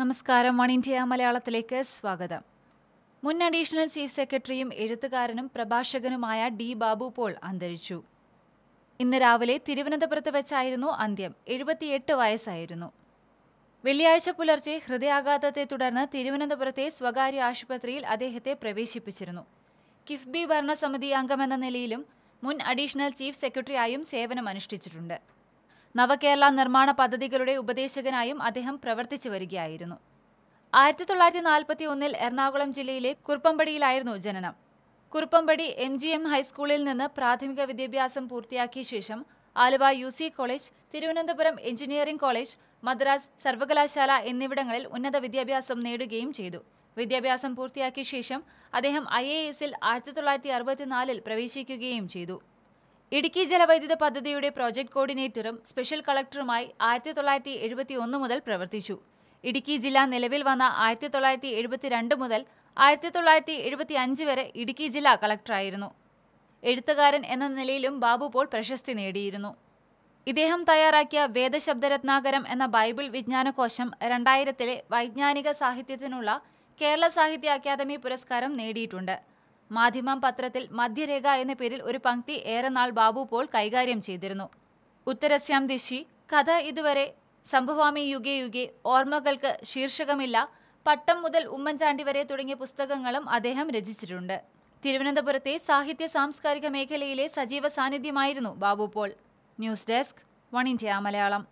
നമസ്കാരം. One India മലയാളത്തിലേക്ക് സ്വാഗതം. മുൻ അഡീഷണൽ ചീഫ് സെക്രട്ടറിയും എഴുത്തുകാരനും പ്രഭാഷകനുമായ ഡി ബാബു പോൾ അന്തരിച്ചു. ഇന്ന് രാവിലെ തിരുവനന്തപുരത്ത് വെച്ചായിരുന്നു അന്ത്യം. എഴുപത്തിയെട്ട് വയസ്സായിരുന്നു. വെള്ളിയാഴ്ച പുലർച്ചെ ഹൃദയാഘാതത്തെ തുടർന്ന് തിരുവനന്തപുരത്തെ സ്വകാര്യ ആശുപത്രിയിൽ അദ്ദേഹത്തെ പ്രവേശിപ്പിച്ചിരുന്നു. കിഫ്ബി ഭരണസമിതി അംഗമെന്ന നിലയിലും മുൻ അഡീഷണൽ ചീഫ് സെക്രട്ടറിയായും സേവനമനുഷ്ഠിച്ചിട്ടുണ്ട്. നവകേരള നിർമ്മാണ പദ്ധതികളുടെ ഉപദേശകനായും അദ്ദേഹം പ്രവർത്തിച്ചു വരികയായിരുന്നു. ആയിരത്തി തൊള്ളായിരത്തി നാൽപ്പത്തി ഒന്നിൽ എറണാകുളം ജില്ലയിലെ കുറുപ്പമ്പടിയിലായിരുന്നു ജനനം. കുറുപ്പമ്പടി എം ജി എം ഹൈസ്കൂളിൽ നിന്ന് പ്രാഥമിക വിദ്യാഭ്യാസം പൂർത്തിയാക്കിയ ശേഷം Aluva U C college Thiruvananthapuram engineering college Madras സർവകലാശാല എന്നിവിടങ്ങളിൽ ഉന്നത വിദ്യാഭ്യാസം നേടുകയും ചെയ്തു. വിദ്യാഭ്യാസം പൂർത്തിയാക്കിയ ശേഷം അദ്ദേഹം ഐ എ എസിൽ ആയിരത്തി തൊള്ളായിരത്തി അറുപത്തിനാലിൽ പ്രവേശിക്കുകയും ചെയ്തു. ഇടുക്കി ജലവൈദ്യുത പദ്ധതിയുടെ പ്രോജക്ട് കോർഡിനേറ്ററും സ്പെഷ്യൽ കളക്ടറുമായി ആയിരത്തി തൊള്ളായിരത്തി എഴുപത്തി ഒന്ന് മുതൽ പ്രവർത്തിച്ചു. ഇടുക്കി ജില്ല നിലവിൽ വന്ന ആയിരത്തി തൊള്ളായിരത്തി എഴുപത്തിരണ്ട് മുതൽ ആയിരത്തി തൊള്ളായിരത്തി എഴുപത്തി അഞ്ച് വരെ ഇടുക്കി ജില്ലാ കളക്ടറായിരുന്നു. എഴുത്തുകാരൻ എന്ന നിലയിലും ബാബു പോൾ പ്രശസ്തി നേടിയിരുന്നു. ഇദ്ദേഹം തയ്യാറാക്കിയ വേദശബ്ദരത്നാകരം എന്ന ബൈബിൾ വിജ്ഞാനകോശം രണ്ടായിരത്തിലെ വൈജ്ഞാനിക സാഹിത്യത്തിനുള്ള കേരള സാഹിത്യ അക്കാദമി പുരസ്കാരം നേടിയിട്ടുണ്ട്. മാധ്യമം പത്രത്തിൽ മധ്യരേഖ എന്ന പേരിൽ ഒരു പങ്ക്തി ഏറെ നാൾ ബാബു പോൾ കൈകാര്യം ചെയ്തിരുന്നു. ഉത്തരസ്യാം ദിശി കഥ ഇതുവരെ സംഭവാമി യുഗേ യുഗേ ഓർമ്മകൾക്ക് ശീർഷകമില്ല പട്ടം മുതൽ ഉമ്മൻചാണ്ടി വരെ തുടങ്ങിയ പുസ്തകങ്ങളും അദ്ദേഹം രചിച്ചിട്ടുണ്ട്. തിരുവനന്തപുരത്തെ സാഹിത്യ സാംസ്കാരിക മേഖലയിലെ സജീവ സാന്നിധ്യമായിരുന്നു Babu Paul. News desk one India Malayalam.